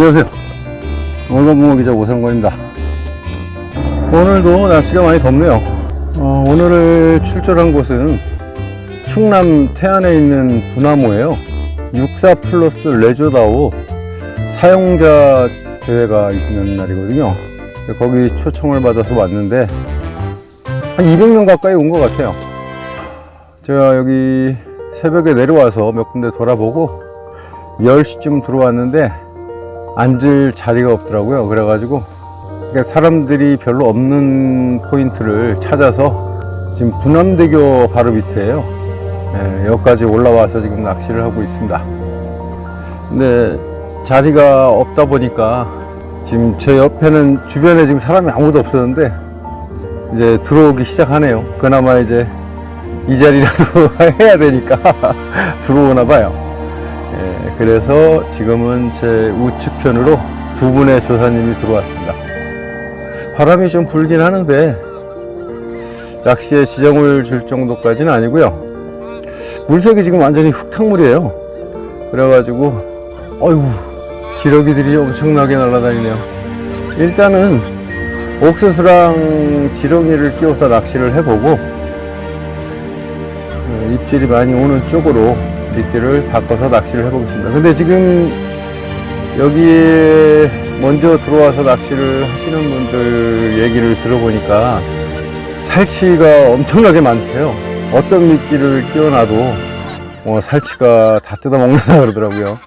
안녕하세요. 월간봉호 기자 오상권입니다. 오늘도 날씨가 많이 덥네요. 어, 오늘 출전한 곳은 충남 태안에 있는 분화모예요. 64 플러스 레저다오 사용자 대회가 있는 날이거든요. 거기 초청을 받아서 왔는데 한 200명 가까이 온 것 같아요. 제가 여기 새벽에 내려와서 몇 군데 돌아보고 10시쯤 들어왔는데 앉을 자리가 없더라고요. 그래가지고 그러니까 사람들이 별로 없는 포인트를 찾아서 지금 분암대교 바로 밑에요. 예, 여기까지 올라와서 지금 낚시를 하고 있습니다. 근데 자리가 없다 보니까 지금 제 옆에는 주변에 지금 사람이 아무도 없었는데 이제 들어오기 시작하네요. 그나마 이제 이 자리라도 해야 되니까 들어오나 봐요. 예, 그래서 지금은 제 우측편으로 두 분의 조사님이 들어왔습니다. 바람이 좀 불긴 하는데 낚시에 지장을 줄 정도까지는 아니고요. 물색이 지금 완전히 흙탕물이에요. 그래가지고 어이구 기러기들이 엄청나게 날아다니네요. 일단은 옥수수랑 지렁이를 끼워서 낚시를 해보고 어, 입질이 많이 오는 쪽으로 미끼를 바꿔서 낚시를 해보겠습니다. 근데 지금 여기에 먼저 들어와서 낚시를 하시는 분들 얘기를 들어보니까 살치가 엄청나게 많대요. 어떤 미끼를 끼워놔도 어, 살치가 다 뜯어먹는다 그러더라고요.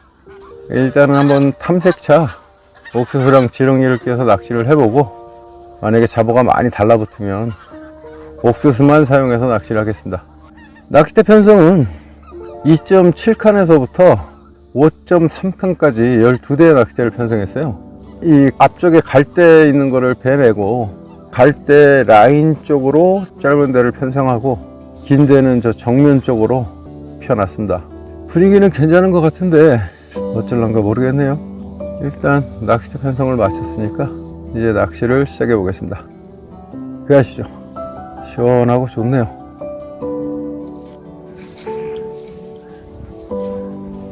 일단은 한번 탐색차 옥수수랑 지렁이를 끼워서 낚시를 해보고 만약에 잡어가 많이 달라붙으면 옥수수만 사용해서 낚시를 하겠습니다. 낚싯대 편성은 2.7칸에서부터 5.3칸까지 12대의 낚싯대를 편성했어요. 이 앞쪽에 갈대 있는 거를 베내고 갈대 라인 쪽으로 짧은 데를 편성하고 긴 데는 저 정면 쪽으로 펴놨습니다. 분위기는 괜찮은 것 같은데 어쩔란가 모르겠네요. 일단 낚싯대 편성을 마쳤으니까 이제 낚시를 시작해 보겠습니다. 그하시죠. 시원하고 좋네요.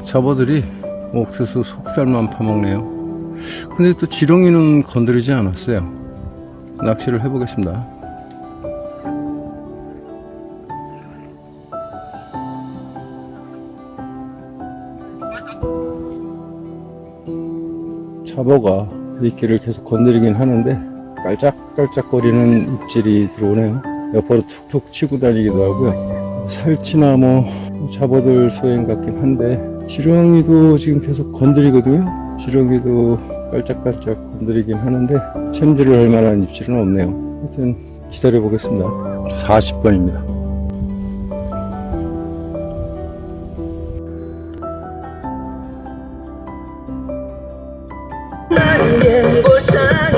잡어들이 옥수수 속살만 파먹네요. 근데 또 지렁이는 건드리지 않았어요. 낚시를 해보겠습니다. 잡어가 미끼를 계속 건드리긴 하는데 깔짝깔짝거리는 입질이 들어오네요. 옆으로 툭툭 치고 다니기도 하고요. 살치나 뭐 잡어들 소행 같긴 한데 지렁이도 지금 계속 건드리거든요. 지렁이도 깔짝깔짝 건드리긴 하는데 챔질을 할 만한 입질은 없네요. 하여튼 기다려 보겠습니다. 40번입니다.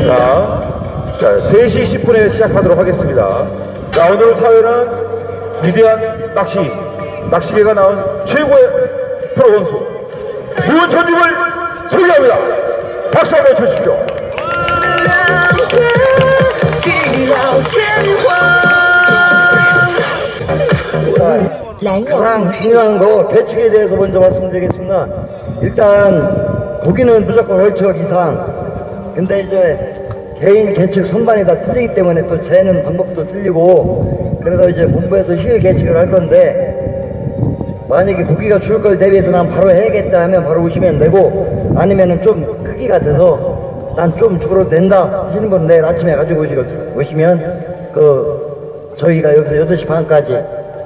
자, 자, 3시 10분에 시작하도록 하겠습니다. 자, 오늘 사회는 위대한 낚시, 낚시계가 나온 최고의 프로 선수, 무원천님을 소개합니다. 박수 한번 쳐주십시오. 가장 중요한 거 대책에 대해서 먼저 말씀드리겠습니다. 일단 고기는 무조건 월척 이상. 근데 이제 개인 계측 선반이 다 틀리기 때문에 또 재는 방법도 틀리고 그래서 이제 본부에서 휴일 계측을 할 건데 만약에 고기가 줄 걸 대비해서 난 바로 해야겠다 하면 바로 오시면 되고 아니면은 좀 크기가 돼서 난 좀 줄어도 된다 하시는 분 내일 아침에 가지고 오시, 오시면 그 저희가 여기서 8시 반까지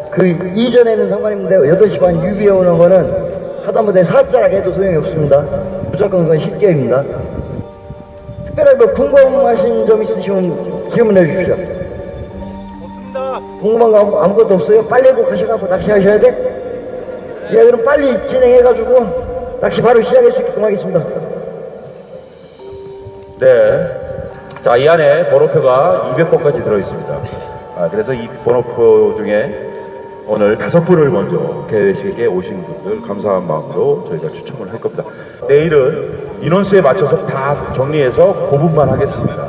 그 이전에는 상관없는데 8시 반 유비에 오는 거는 하다못해 살짝 해도 소용이 없습니다. 무조건 그건 10개입니다. 특별하게 뭐 궁금하신 점 있으시면 질문해 주십시오. 없습니다. 궁금한 거 아무- 아무것도 없어요? 빨리 고 가셔갖고 낚시하셔야 돼? 예, 그럼 빨리 진행해가지고 낚시 바로 시작할 수 있게끔 하겠습니다. 네. 자, 이 안에 번호표가 200번까지 들어있습니다. 아, 그래서 이 번호표 중에 오늘 다섯 분을 먼저 개회식에 오신 분들 감사한 마음으로 저희가 추첨을 할 겁니다. 내일은 인원수에 맞춰서 다 정리해서 고분만 하겠습니다.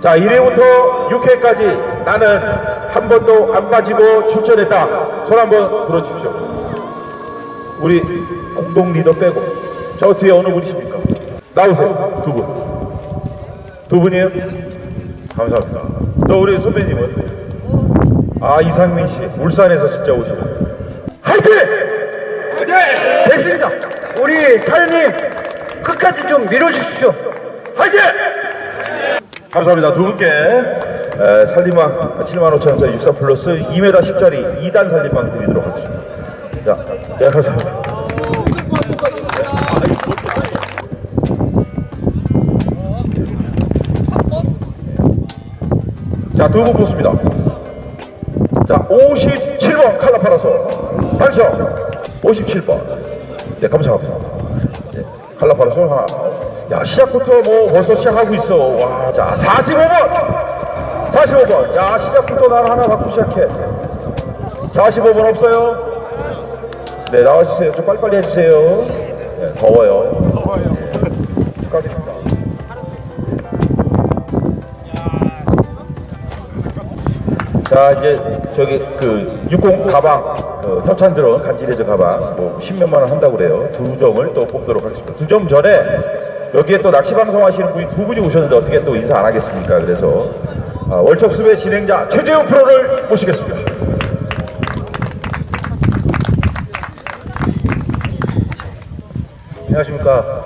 자, 1회부터 6회까지 나는 한 번도 안 빠지고 출전했다. 손 한번 들어주십시오. 우리 공동 리더 빼고. 저 뒤에 어느 분이십니까? 나오세요. 두 분. 두 분이에요? 감사합니다. 또 우리 선배님은? 아, 이상민 씨. 울산에서 진짜 오시네. 화이팅! 됐습니다. 우리 사장님 끝까지 좀 밀어주십시오. 화이팅! 감사합니다. 두 분께 에, 살림왕 7만 5천 원짜리 64 플러스 2m 10짜리 2단 살림왕 드리도록 하겠습니다. 자, 네, 감사합니다. 자, 두분 뽑습니다. 자, 57번 칼라 파라솔 당첨 57번. 네 감사합니다 네, 칼라 파라솔 하나. 야 시작부터 뭐 벌써 시작하고 있어. 와 자 45번! 45번. 야 시작부터 나를 하나 갖고 시작해. 45번 없어요? 네 나와주세요. 좀 빨리빨리 해주세요. 네, 더워요. 축하드 자 이제 저기 그 육공 가방 그 협찬 들어온 간지레저 가방 뭐 10몇만 원 한다고 그래요 두 점을 또 뽑도록 하겠습니다 두 점 전에 여기에 또 낚시 방송 하시는 분이 두 분이 오셨는데 어떻게 또 인사 안 하겠습니까 그래서 아, 월척수배 진행자 최재훈 프로를 모시겠습니다 안녕하십니까.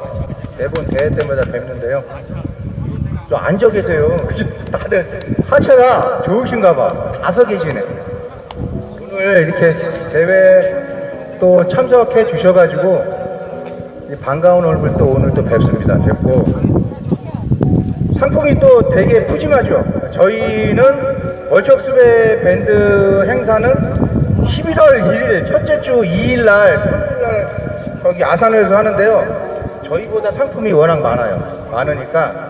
매번 대회 때마다 뵙는데요. 좀 앉아 계세요. 다들 하체가 좋으신가 봐. 다서 계시네. 오늘 이렇게 대회 또 참석해 주셔가지고 이 반가운 얼굴 또 오늘 또 뵙습니다. 뵙고 상품이 또 되게 푸짐하죠. 저희는 월척수배 밴드 행사는 11월 1일 첫째 주 2일 날 토요일 날 거기 아산에서 하는데요. 저희보다 상품이 워낙 많아요. 많으니까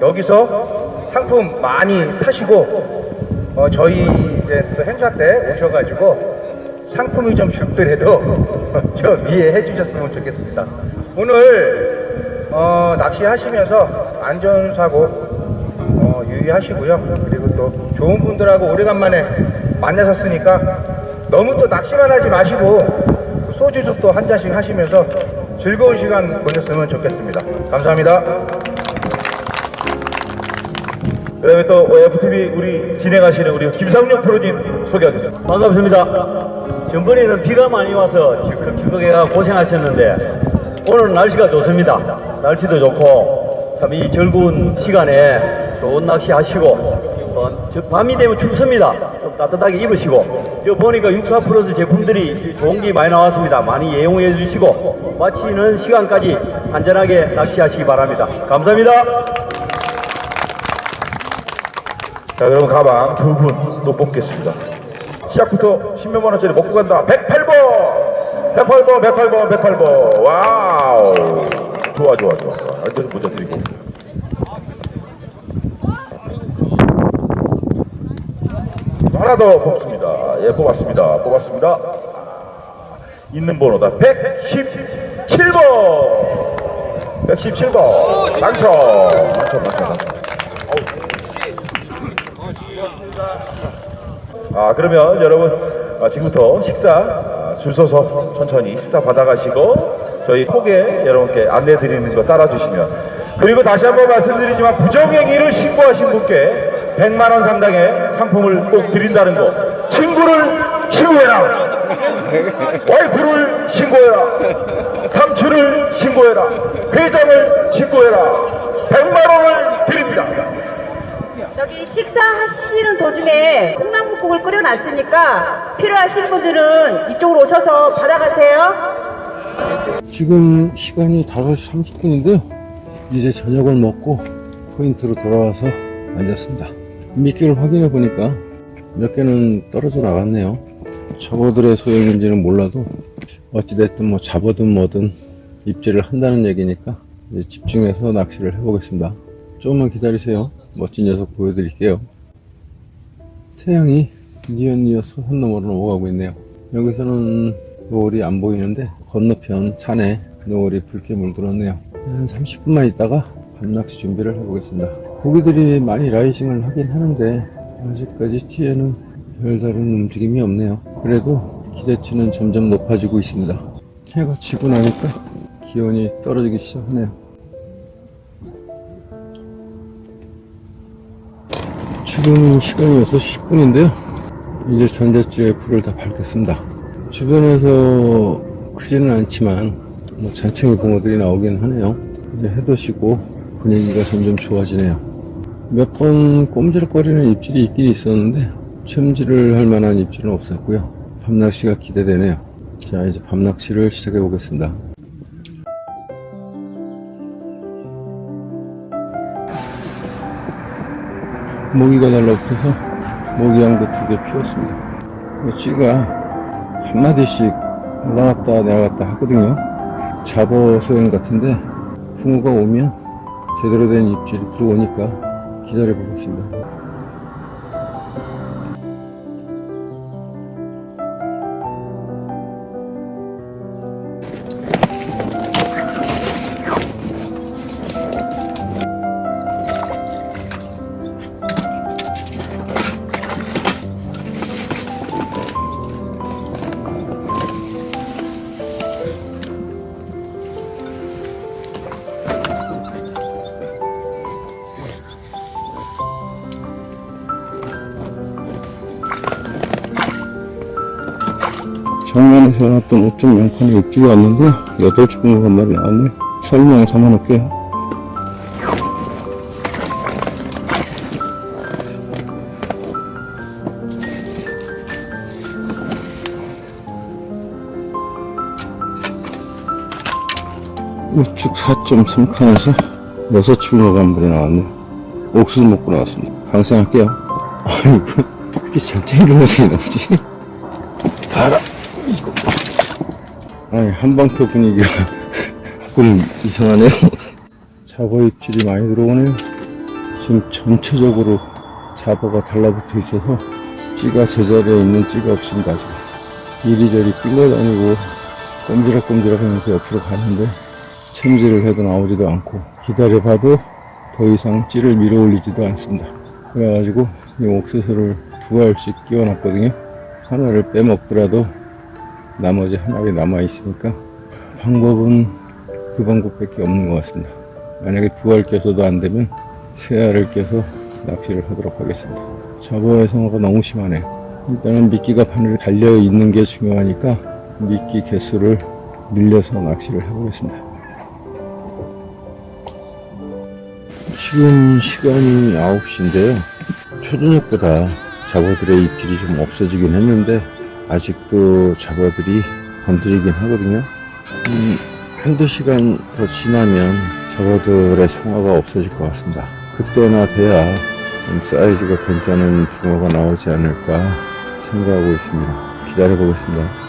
여기서 상품 많이 타시고 어, 저희 이제 또 행사 때 오셔가지고 상품이 좀 적더라도 좀 이해해 주셨으면 좋겠습니다. 오늘 어, 낚시하시면서 안전사고 어, 유의하시고요. 그리고 또 좋은 분들하고 오래간만에 만나셨으니까 너무 또 낚시만 하지 마시고 소주도 또 한 잔씩 하시면서 즐거운 시간 보냈으면 좋겠습니다. 감사합니다. 그 다음에 또 FTV 우리 진행하시는 우리 김상룡 프로님 소개하겠습니다 반갑습니다. 전번에는 비가 많이 와서 질컥질컥해가 고생하셨는데 오늘 날씨가 좋습니다. 날씨도 좋고 참 이 즐거운 시간에 좋은 낚시 하시고 어, 저 밤이 되면 춥습니다. 좀 따뜻하게 입으시고 여 보니까 64 플러스 제품들이 좋은 게 많이 나왔습니다. 많이 애용해 주시고 마치는 시간까지 안전하게 낚시하시기 바랍니다. 감사합니다. 자 그럼 가방 두 분 또 뽑겠습니다. 시작부터 10몇만 원짜리 먹고 간다. 108번! 108번 108번 108번. 와우! 좋아 좋아 좋아 안전 먼저 드리고. 하나 더 뽑습니다. 예 뽑았습니다. 뽑았습니다. 있는 번호다. 117번! 117번. 당첨! 당첨 당첨 당첨 아 그러면 여러분 아, 지금부터 식사 아, 줄 서서 천천히 식사 받아가시고 저희 콕에 여러분께 안내 드리는 거 따라주시면. 그리고 다시 한번 말씀드리지만 부정행위를 신고하신 분께 100만 원 상당의 상품을 꼭 드린다는 거. 친구를 신고해라. 와이프를 신고해라. 삼촌을 신고해라. 회장을 신고해라. 100만 원을 저기 식사하시는 도중에 콩나물국을 끓여놨으니까 필요하신 분들은 이쪽으로 오셔서 받아가세요. 지금 시간이 5시 30분인데요. 이제 저녁을 먹고 포인트로 돌아와서 앉았습니다. 미끼를 확인해 보니까 몇 개는 떨어져 나갔네요. 저거들의 소용인지는 몰라도 어찌됐든 뭐 잡아든 뭐든 입질을 한다는 얘기니까 집중해서 낚시를 해보겠습니다. 조금만 기다리세요. 멋진 녀석 보여드릴게요. 태양이 니엇니엇 산 너머로 넘어가고 있네요. 여기서는 노을이 안 보이는데 건너편 산에 노을이 붉게 물들었네요. 한 30분만 있다가 밤낚시 준비를 해보겠습니다. 고기들이 많이 라이징을 하긴 하는데 아직까지 티에는 별다른 움직임이 없네요. 그래도 기대치는 점점 높아지고 있습니다. 해가 지고 나니까 기온이 떨어지기 시작하네요. 지금 시간이 6시 10분인데요. 이제 전자지에 불을 다 밝혔습니다. 주변에서 크지는 않지만 뭐 잔챙이 붕어들이 나오긴 하네요. 이제 해도 지고 분위기가 점점 좋아지네요. 몇 번 꼼지락거리는 입질이 있긴 있었는데 첨지를 할 만한 입질은 없었고요. 밤낚시가 기대되네요. 자 이제 밤낚시를 시작해 보겠습니다. 모기가 달라붙어서 모기향도 두 개 피웠습니다. 이 쥐가 한 마디씩 올라갔다 내려갔다 하거든요. 잡어 소형 같은데 붕어가 오면 제대로 된 입질이 들어오니까 기다려 보겠습니다. 정면에서 놨던 5.0칸의 입질이 왔는데 8치 붕어가 한 마리 나왔네. 설명 삼아놓을게요. 우측 4.3칸에서 6치 붕어가 한 마리 나왔네. 옥수수 먹고 나왔습니다. 방생할게요. 아이고, 이렇게 잔챙이를 어떻게 나오지? 가라. 아니, 한방터 분위기가 조금 이상하네요. 잡어 입질이 많이 들어오네요. 지금 전체적으로 잡어가 달라붙어 있어서 찌가 제자리에 있는 찌가 없습니다. 지금. 이리저리 뛰어다니고 꼼지락꼼지락 하면서 옆으로 가는데 챔질을 해도 나오지도 않고 기다려봐도 더 이상 찌를 밀어 올리지도 않습니다. 그래가지고 이 옥수수를 두 알씩 끼워놨거든요. 하나를 빼먹더라도 나머지 하나가 남아 있으니까 방법은 그 방법밖에 없는 것 같습니다. 만약에 두 알 껴서도 안 되면 세 알을 껴서 낚시를 하도록 하겠습니다. 잡어의 성화가 너무 심하네. 일단은 미끼가 바늘에 달려 있는 게 중요하니까 미끼 개수를 늘려서 낚시를 해보겠습니다. 지금 시간이 9시인데요. 초저녁보다 잡어들의 입질이 좀 없어지긴 했는데 아직도 잡어들이 건드리긴 하거든요. 음, 한두 시간 더 지나면 잡어들의 성화가 없어질 것 같습니다. 그때나 돼야 좀 사이즈가 괜찮은 붕어가 나오지 않을까 생각하고 있습니다. 기다려 보겠습니다.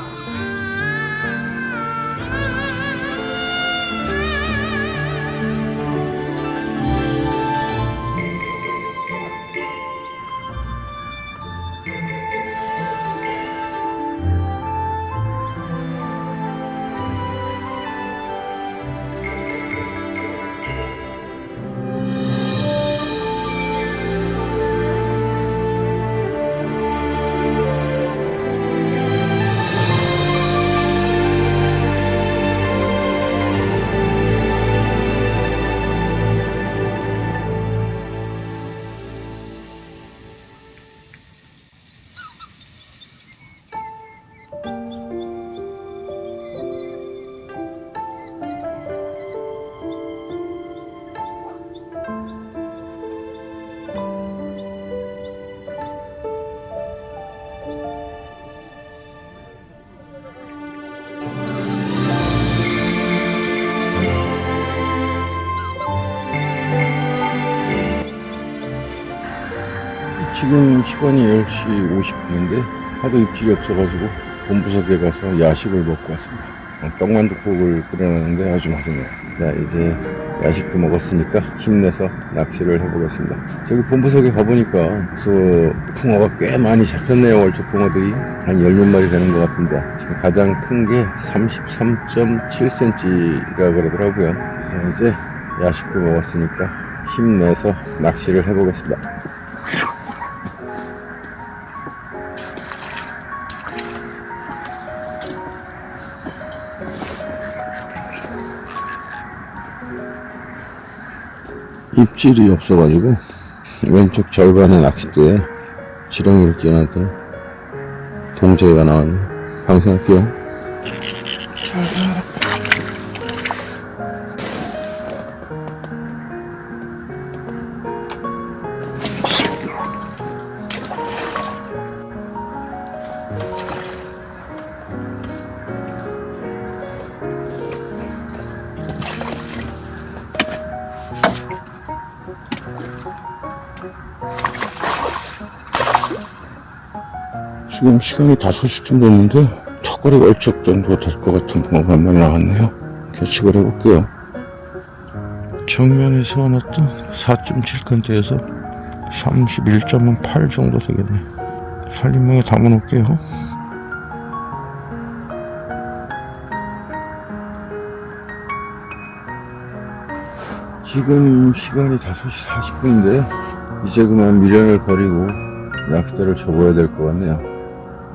지금 시간이 10시 50분인데 하도 입질이 없어가지고 본부석에 가서 야식을 먹고 왔습니다. 어, 떡만둣국을 끓여놨는데 아주 맛있네요. 자 이제 야식도 먹었으니까 힘내서 낚시를 해보겠습니다. 저기 본부석에 가보니까 저 붕어가 꽤 많이 잡혔네요. 월척 붕어들이 한 10몇 마리 되는 것 같은데 가장 큰 게 33.7cm라 그러더라고요. 자 이제 야식도 먹었으니까 힘내서 낚시를 해보겠습니다. 입질이 없어가지고 왼쪽 절반의 낚싯대에 지렁이를 끼워놨더니 동재가 나왔네. 방생할게요. 지금 시간이 5시쯤 됐는데 턱걸이 월척 정도 될 것 같은 붕어가 나왔네요. 계측을 해볼게요. 정면에 세워놨던 4.7컨대에서 31.8 정도 되겠네. 살림망에 담아놓을게요. 지금 시간이 5시 40분인데요. 이제 그만 미련을 버리고 낚싯대를 접어야 될 것 같네요.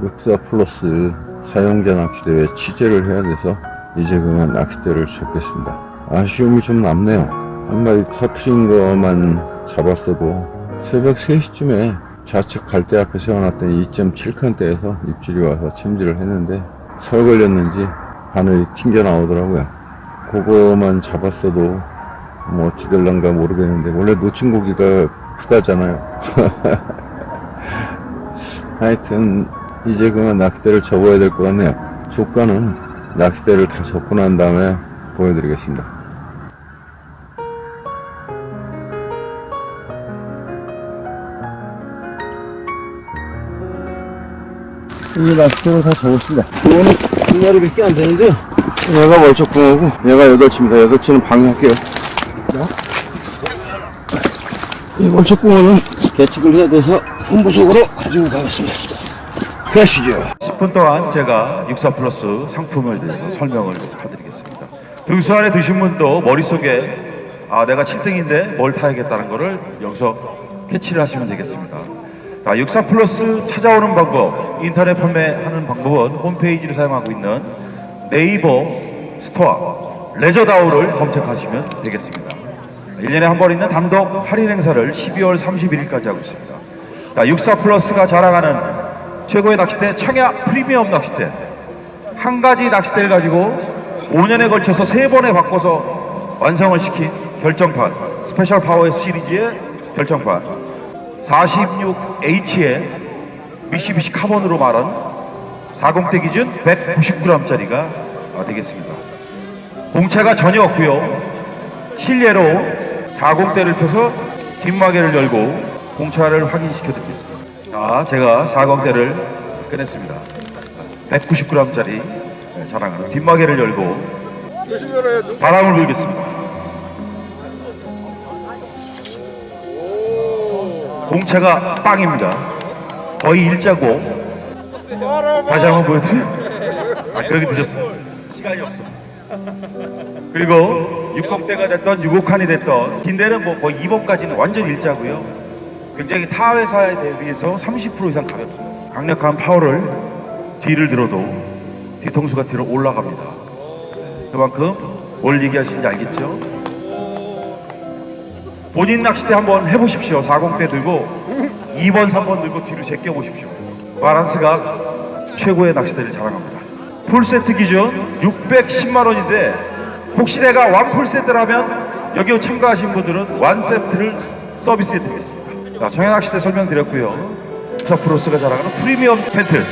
육사 플러스 사용자 낚싯대에 취재를 해야 돼서 이제 그만 낚싯대를 접겠습니다. 아쉬움이 좀 남네요. 한 마리 터트린 것만 잡았어도 새벽 3시쯤에 좌측 갈대 앞에 세워놨던 2.7칸대에서 입질이 와서 챔질을 했는데 설 걸렸는지 바늘이 튕겨 나오더라고요. 그거만 잡았어도 뭐 어찌 될란가 모르겠는데 원래 놓친 고기가 크다잖아요. 하여튼 이제 그만 낚싯대를 접어야 될 것 같네요. 조과는 낚싯대를 다 접고 난 다음에 보여드리겠습니다. 이 낚싯대로 다 접었습니다. 이거는 두 마리밖에 안 되는데요. 얘가 월척붕어고 얘가 여덟치입니다. 여덟치는 방해할게요. 이 월척붕어는 개측을 해야 돼서 본부 속으로 가지고 가겠습니다. 가시죠. 10분 동안 제가 육사 플러스 상품을 대해서 설명을 해드리겠습니다. 등수 안에 드신 분도 머릿속에 아 내가 7등인데 뭘 타야겠다는 거를 여기서 캐치를 하시면 되겠습니다. 자, 육사 플러스 찾아오는 방법, 인터넷 판매하는 방법은 홈페이지를 사용하고 있는 네이버 스토어 레저다오를 검색하시면 되겠습니다. 1년에 한 번 있는 단독 할인 행사를 12월 31일까지 하고 있습니다. 자, 육사 플러스가 자랑하는 최고의 낚싯대 청야 프리미엄 낚싯대 한 가지 낚싯대를 가지고 5년에 걸쳐서 세 번에 바꿔서 완성을 시킨 결정판 스페셜 파워 시리즈의 결정판 46H의 미시비시 카본으로 말한 40대 기준 190g짜리가 되겠습니다. 공차가 전혀 없고요. 실례로 40대를 펴서 뒷마개를 열고 공차를 확인시켜 드리겠습니다. 자, 제가 40대를 꺼냈습니다. 190g짜리 자랑하는 뒷마개를 열고 바람을 불겠습니다. 공차가 빵입니다. 거의 일자고 다시 한번 보여드려요. 아, 그렇게 드셨어요. 시간이 없습니다. 그리고 60대가 됐던 65칸이 됐던 긴대는 뭐 거의 2번까지는 완전 일자고요. 굉장히 타 회사에 대비해서 30% 이상 가볍습니다. 강력한 파워를 뒤를 들어도 뒤통수가 뒤로 올라갑니다. 그만큼 뭘 얘기하시는지 알겠죠? 본인 낚싯대 한번 해보십시오. 40대 들고 2번, 3번 들고 뒤로 제껴 보십시오. 바란스가 최고의 낚싯대를 자랑합니다. 풀세트 기준 610만 원인데 혹시 내가 완 풀세트라면 여기 참가하신 분들은 완 세트를 서비스해 드리겠습니다. 자, 청양 낚싯대 설명드렸고요. 사프로스가 자랑하는 프리미엄 텐트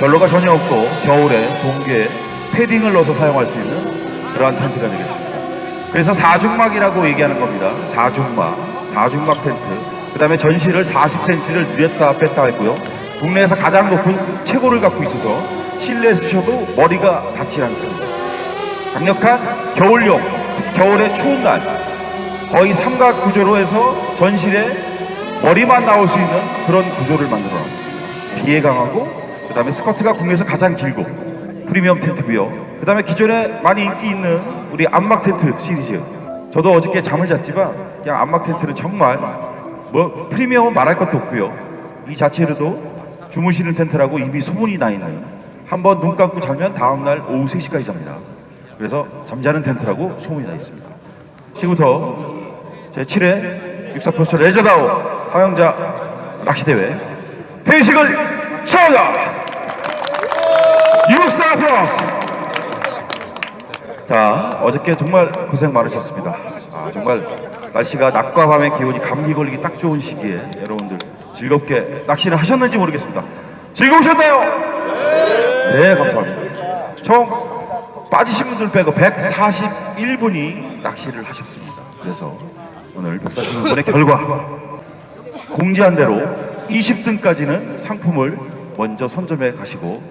별로가 전혀 없고 겨울에 동계에 패딩을 넣어서 사용할 수 있는 그러한 텐트가 되겠습니다. 그래서 사중막이라고 얘기하는 겁니다. 사중막, 사중막 텐트. 그 다음에 전시를 40cm를 늘렸다 뺐다 했고요. 국내에서 가장 높은 최고를 갖고 있어서 실내에 쓰셔도 머리가 닿지 않습니다. 강력한 겨울용, 겨울의 추운 날, 거의 삼각 구조로 해서 전실에 머리만 나올 수 있는 그런 구조를 만들어 놨습니다. 비에 강하고, 그 다음에 스커트가 국내에서 가장 길고, 프리미엄 텐트고요. 그 다음에 기존에 많이 인기 있는 우리 안막 텐트 시리즈. 저도 어저께 잠을 잤지만 그냥 안막 텐트는 정말 뭐 프리미엄은 말할 것도 없고요. 이 자체로도 주무시는 텐트라고 이미 소문이 나 있는 한번 눈 감고 자면 다음날 오후 3시까지 잡니다. 그래서 잠자는 텐트라고 소문이 나 있습니다. 지금부터 제 7회 육사포스 레저다오 사용자 낚시대회 회식을 시작합니다. 육사 플러스 자 어저께 정말 고생 많으셨습니다. 아, 정말 날씨가 낮과 밤의 기온이 감기 걸리기 딱 좋은 시기에 여러분들 즐겁게 낚시를 하셨는지 모르겠습니다. 즐거우셨나요? 네 감사합니다. 총 빠지신 분들 빼고 141분이 낚시를 하셨습니다. 그래서 오늘 141분의 결과 공지한 대로 20등까지는 상품을 먼저 선점해 가시고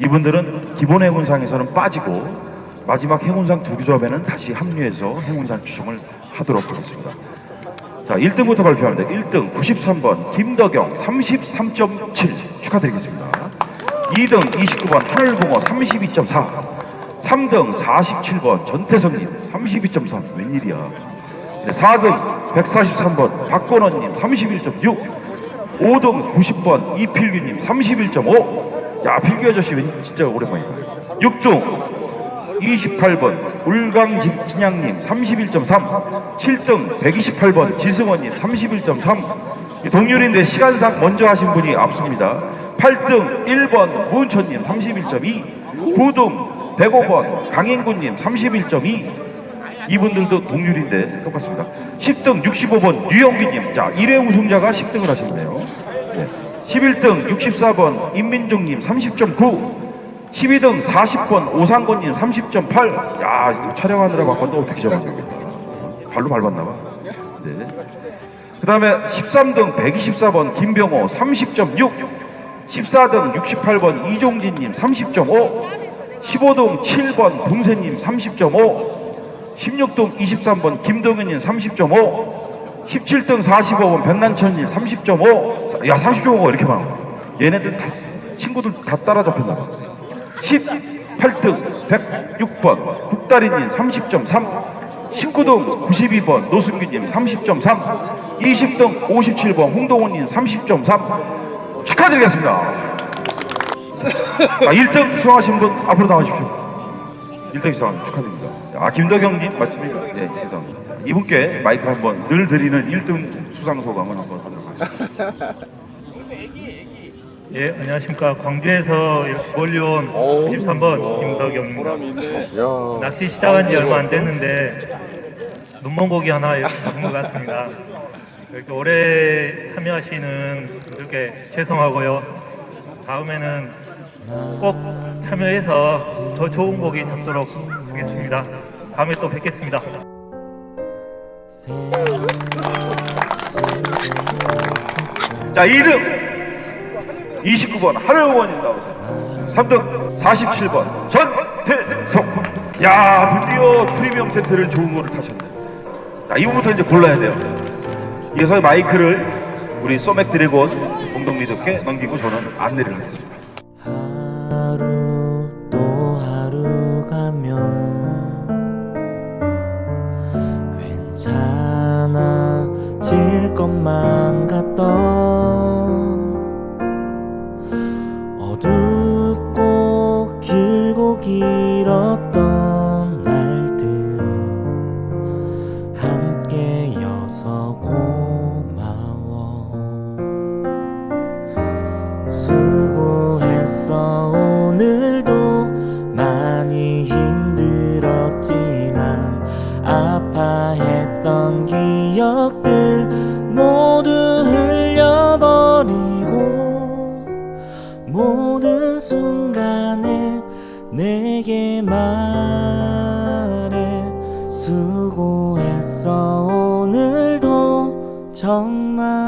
이분들은 기본 행운상에서는 빠지고 마지막 행운상 두 점에는 다시 합류해서 행운상 추첨을 하도록 하겠습니다. 자, 1등부터 발표합니다. 1등 93번 김덕영 33.7 축하드리겠습니다. 2등 29번 하늘봉어 32.4 3등 47번 전태성님 32.3 웬일이야 네, 4등 143번 박건원님 31.6 5등 90번 이필규님 31.5 야 필규 아저씨 왠 진짜 오랜만이다. 6등 28번 울강진양님 31.3 7등 128번 지승원님 31.3 동률인데 시간상 먼저 하신 분이 앞섭니다. 8등 1번 문천님 31.2 9등 105번 강인구님 31.2 이분들도 동률인데 똑같습니다 10등 65번 유영기님 자 1회 우승자가 10등을 하셨네요 네. 11등 64번 임민종님 30.9 12등 40번 오상권님 30.8. 야, 아까 또 어떻게 잡아줘야겠다. 발로 밟았나봐. 네. 그 다음에 13등 124번 김병호 30.6. 14등 68번 이종진님 30.5. 15등 7번 붕세님 30.5. 16등 23번 김동현님 30.5. 17등 45번 백난천님 30.5. 야, 30.5가 이렇게 많아. 얘네들 다, 쓰- 친구들 다 따라잡혔나 봐. 18등 106번 국다리님 30.3 19등 92번 노승규님 30.3 20등 57번 홍동훈님 30.3 축하드리겠습니다 자, 1등 수상하신 분 앞으로 나와주십시오 1등 수상 축하드립니다 아 김덕영님 맞습니까? 네 그다음 이분께 마이크 한번 늘 드리는 1등 수상 소감을 한번 하도록 하겠습니다 예, 안녕하십니까. 광주에서 멀리 온 93번 김덕영입니다. 낚시 시작한 지 얼마 안 됐는데 눈먼 고기 하나 잡은 것 같습니다. 이렇게 오래 참여하시는 분들께 죄송하고요. 다음에는 꼭 참여해서 더 좋은 고기 잡도록 하겠습니다. 다음에 또 뵙겠습니다. 자 2등. 29번 하늘원님 나오세요. 3등 47번 전태성. 야 드디어 프리미엄 텐트를 좋은 거를 타셨네. 자 이분부터 이제 골라야 돼요. 이어서 마이크를 우리 소맥 드래곤 공동 리더께 넘기고 저는 안내를 하겠습니다 정말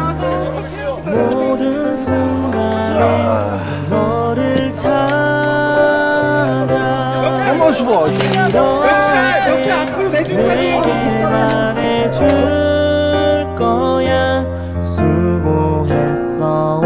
모든 순간에 너를 찾아 한번 수봐. 이렇게 내게 말해줄 거야 수고했어